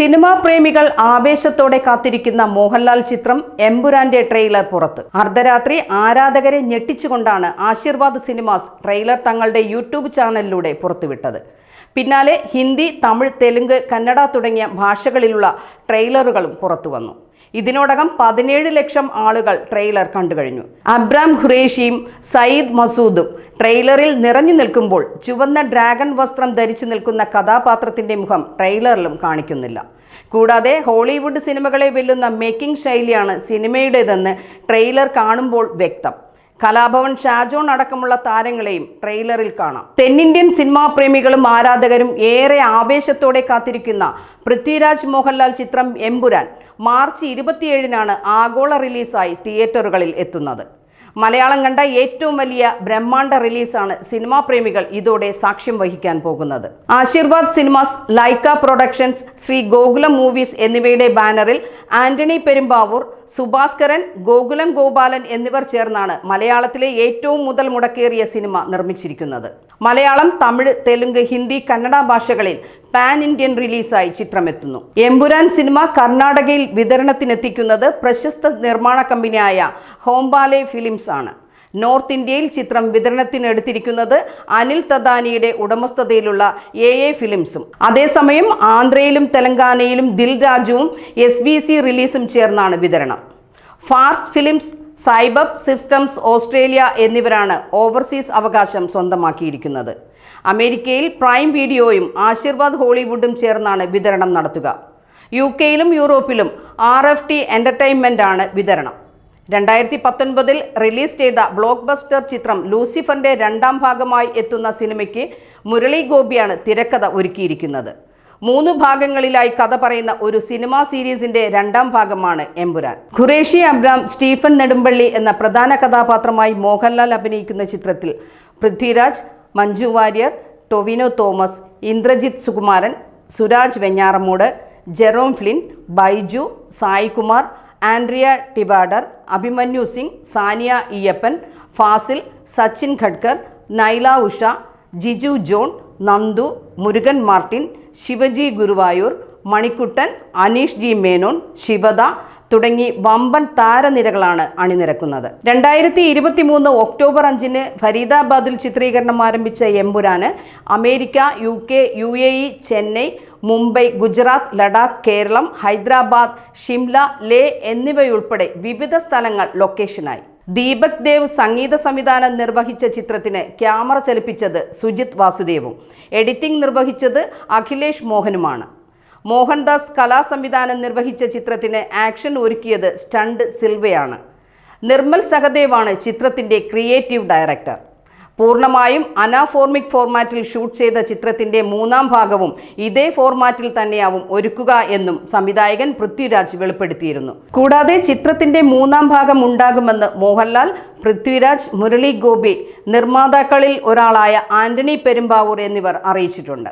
Cinema പ്രേമികൾ ആവേശത്തോടെ കാത്തിരിക്കുന്ന മോഹൻലാൽ ചിത്രം എമ്പുരാന്റെ ട്രെയിലർ പുറത്ത്. അർദ്ധരാത്രി ആരാധകരെ ഞെട്ടിച്ചുകൊണ്ടാണ് ആശീർവാദ് സിനിമാസ് ട്രെയിലർ തങ്ങളുടെ യൂട്യൂബ് ചാനലിലൂടെ പുറത്തുവിട്ടത്. പിന്നാലെ ഹിന്ദി തമിഴ് തെലുങ്ക് കന്നഡ തുടങ്ങിയ ഭാഷകളിലുള്ള ട്രെയിലറുകളും പുറത്തുവന്നു. ഇതിനോടകം പതിനേഴ് ലക്ഷം ആളുകൾ ട്രെയിലർ കണ്ടുകഴിഞ്ഞു. അബ്രാം ഖുറേഷിയും സയ്യിദ് മസൂദും ട്രെയിലറിൽ നിറഞ്ഞു നിൽക്കുമ്പോൾ ചുവന്ന ഡ്രാഗൺ വസ്ത്രം ധരിച്ചു നിൽക്കുന്ന കഥാപാത്രത്തിന്റെ മുഖം ട്രെയിലറിലും കാണിക്കുന്നില്ല. കൂടാതെ ഹോളിവുഡ് സിനിമകളെ വെല്ലുന്ന മേക്കിംഗ് ശൈലിയാണ് സിനിമയുടേതെന്ന് ട്രെയിലർ കാണുമ്പോൾ വ്യക്തം. കലാഭവൻ ഷാജോൺ അടക്കമുള്ള താരങ്ങളെയും ട്രെയിലറിൽ കാണാം. തെന്നിന്ത്യൻ സിനിമാ പ്രേമികളും ആരാധകരും ഏറെ ആവേശത്തോടെ കാത്തിരിക്കുന്ന പൃഥ്വിരാജ് മോഹൻലാൽ ചിത്രം എമ്പുരാൻ മാർച്ച് ഇരുപത്തിയേഴിനാണ് ആഗോള റിലീസായി തിയേറ്ററുകളിൽ എത്തുന്നത്. മലയാളം കണ്ട ഏറ്റവും വലിയ ബ്രഹ്മാണ്ഡ റിലീസാണ് സിനിമാ പ്രേമികൾ ഇതോടെ സാക്ഷ്യം വഹിക്കാൻ പോകുന്നത്. Aashirvad Cinemas Lyca Productions Sree Gokulam Movies എന്നിവയുടെ ബാനറിൽ ആന്റണി പെരുമ്പാവൂർ സുഭാസ്കരൻ ഗോകുലം ഗോപാലൻ എന്നിവർ ചേർന്നാണ് മലയാളത്തിലെ ഏറ്റവും മുതൽ മുടക്കേറിയ സിനിമ നിർമ്മിച്ചിരിക്കുന്നത്. മലയാളം തമിഴ് തെലുങ്ക് ഹിന്ദി കന്നഡ ഭാഷകളിൽ പാൻ ഇന്ത്യൻ റിലീസായി ചിത്രമെത്തുന്നു. എമ്പുരാൻ സിനിമ കർണാടകയിൽ വിതരണത്തിനെത്തിക്കുന്നത് പ്രശസ്ത നിർമ്മാണ കമ്പനിയായ ഹോംബാലെ ഫിലിംസ് ആണ്. നോർത്ത് ഇന്ത്യയിൽ ചിത്രം വിതരണത്തിനെടുത്തിരിക്കുന്നത് അനിൽ തദാനിയുടെ ഉടമസ്ഥതയിലുള്ള എ എ ഫിലിംസും. അതേസമയം ആന്ധ്രയിലും തെലങ്കാനയിലും ദിൽ രാജുവും എസ് ബി സി റിലീസും ചേർന്നാണ് വിതരണം. ഫാർസ് ഫിലിംസ് സൈബബ് സിസ്റ്റംസ് ഓസ്ട്രേലിയ എന്നിവരാണ് ഓവർസീസ് അവകാശം സ്വന്തമാക്കിയിരിക്കുന്നത്. അമേരിക്കയിൽ പ്രൈം വീഡിയോയും ആശീർവാദ് ഹോളിവുഡും ചേർന്നാണ് വിതരണം നടത്തുക. യു കെയിലും യൂറോപ്പിലും ആർ എഫ് ടി എന്റർടൈൻമെന്റ് ആണ് വിതരണം. രണ്ടായിരത്തി പത്തൊൻപതിൽ റിലീസ് ചെയ്ത ബ്ലോക്ക് ബസ്റ്റർ ചിത്രം ലൂസിഫറിന്റെ രണ്ടാം ഭാഗമായി എത്തുന്ന സിനിമയ്ക്ക് മുരളി ഗോപിയാണ് തിരക്കഥ ഒരുക്കിയിരിക്കുന്നത്. മൂന്ന് ഭാഗങ്ങളിലായി കഥ പറയുന്ന ഒരു സിനിമാ സീരീസിന്റെ രണ്ടാം ഭാഗമാണ് എമ്പുരാൻ. ഖുറേഷി അബ്രാം സ്റ്റീഫൻ നെടുമ്പള്ളി എന്ന പ്രധാന കഥാപാത്രമായി മോഹൻലാൽ അഭിനയിക്കുന്ന ചിത്രത്തിൽ Prithviraj Manju Warrier Tovino Thomas Indrajith Sukumaran Suraj Venjaramoodu Jerome Flynn Baiju Saikumar Andrea Tivadar Abhimanyu Singh Saniya Iyappan Fazil Sachin Khedekar Naila Usha Jiju John Nandu Murugan Martin Shivaji Guruvayoor Manikuttan Aneesh G Menon Shivada തുടങ്ങി വമ്പൻ താരനിരകളാണ് അണിനിരക്കുന്നത്. രണ്ടായിരത്തി ഇരുപത്തി മൂന്ന് October അഞ്ചിന് ഫരീദാബാദിൽ ചിത്രീകരണം ആരംഭിച്ച Empuraan America U K U A E Chennai Mumbai Gujarat Ladakh Keralam Hyderabad Shimla Leh എന്നിവയുൾപ്പെടെ വിവിധ സ്ഥലങ്ങൾ ലൊക്കേഷനായി. ദീപക് ദേവ് സംഗീത സംവിധാനം നിർവഹിച്ച ചിത്രത്തിന് ക്യാമറ ചലിപ്പിച്ചത് സുജിത് വാസുദേവും. എഡിറ്റിംഗ് നിർവഹിച്ചത് അഖിലേഷ് മോഹനുമാണ്. മോഹൻദാസ് കലാസംവിധാനം നിർവഹിച്ച ചിത്രത്തിന് ആക്ഷൻ ഒരുക്കിയത് സ്റ്റണ്ട് സിൽവയാണ്. നിർമ്മൽ സഹദേവാണ് ചിത്രത്തിന്റെ ക്രിയേറ്റീവ് ഡയറക്ടർ. പൂർണമായും അനാഫോർമിക് ഫോർമാറ്റിൽ ഷൂട്ട് ചെയ്ത ചിത്രത്തിന്റെ മൂന്നാം ഭാഗവും ഇതേ ഫോർമാറ്റിൽ തന്നെയാവും ഒരുക്കുക എന്നും സംവിധായകൻ പൃഥ്വിരാജ് വെളിപ്പെടുത്തിയിരുന്നു. കൂടാതെ ചിത്രത്തിന്റെ മൂന്നാം ഭാഗം ഉണ്ടാകുമെന്ന് മോഹൻലാൽ പൃഥ്വിരാജ് മുരളി ഗോപി നിർമ്മാതാക്കളിൽ ഒരാളായ ആന്റണി പെരുമ്പാവൂർ എന്നിവർ അറിയിച്ചിട്ടുണ്ട്.